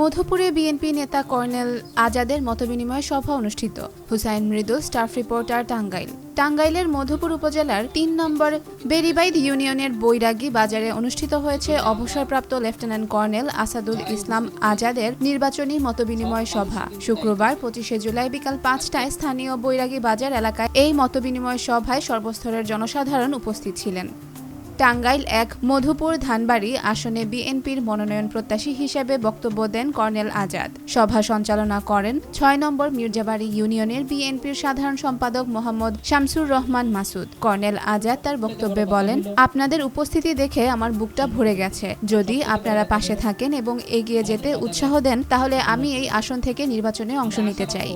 মধুপুরে BNP নেতা colonel আজাদের মতবিনিময় সভা অনুষ্ঠিত। হুসাইন মৃদু স্টাফ রিপোর্টার টাঙ্গাইল। টাঙ্গাইলের মধুপুর উপজেলার তিন নম্বর বেরিবাইদ ইউনিয়নের বৈরাগী বাজারে অনুষ্ঠিত হয়েছে অবসরপ্রাপ্ত লেফটেন্যান্ট কর্নেল আসাদুল ইসলাম আজাদের নির্বাচনী মতবিনিময় সভা। শুক্রবার পঁচিশে জুলাই বিকাল পাঁচটায় স্থানীয় বৈরাগী বাজার এলাকায় এই মতবিনিময় সভায় সর্বস্তরের জনসাধারণ উপস্থিত ছিলেন। টাঙ্গাইল এক মধুপুর ধানবাড়ি আসনে বিএনপির মনোনয়ন প্রত্যাশী হিসেবে বক্তব্য দেন কর্নেল আজাদ। সভা সঞ্চালনা করেন ছয় নম্বর মির্জাবাড়ি ইউনিয়নের বিএনপির সাধারণ সম্পাদক মোহাম্মদ শামসুর রহমান মাসুদ। কর্নেল আজাদ তার বক্তব্যে বলেন, আপনাদের উপস্থিতি দেখে আমার বুকটা ভরে গেছে। যদি আপনারা পাশে থাকেন এবং এগিয়ে যেতে উৎসাহ দেন, তাহলে আমি এই আসন থেকে নির্বাচনে অংশ নিতে চাই।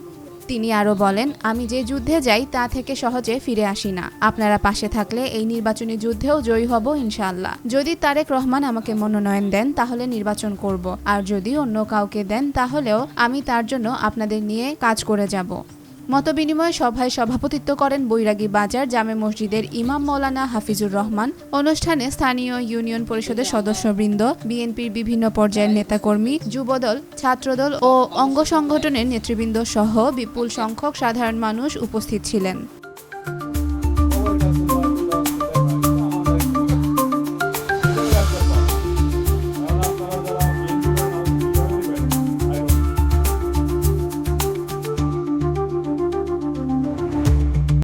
তিনি আরও বলেন, আমি যে যুদ্ধে যাই তা থেকে সহজে ফিরে আসি না। আপনারা পাশে থাকলে এই নির্বাচনী যুদ্ধেও জয়ী হব ইনশাআল্লাহ। যদি তারেক রহমান আমাকে মনোনয়ন দেন, তাহলে নির্বাচন করব। আর যদি অন্য কাউকে দেন, তাহলেও আমি তার জন্য আপনাদের নিয়ে কাজ করে যাব। মতবিনিময় সভায় সভাপতিত্ব করেন বৈরাগী বাজার জামে মসজিদের ইমাম মৌলানা হাফিজুর রহমান। অনুষ্ঠানে স্থানীয় ইউনিয়ন পরিষদের সদস্যবৃন্দ, বিএনপির বিভিন্ন পর্যায়ের নেতাকর্মী, যুবদল, ছাত্রদল ও অঙ্গ সংগঠনের নেতৃবৃন্দ সহ বিপুল সংখ্যক সাধারণ মানুষ উপস্থিত ছিলেন।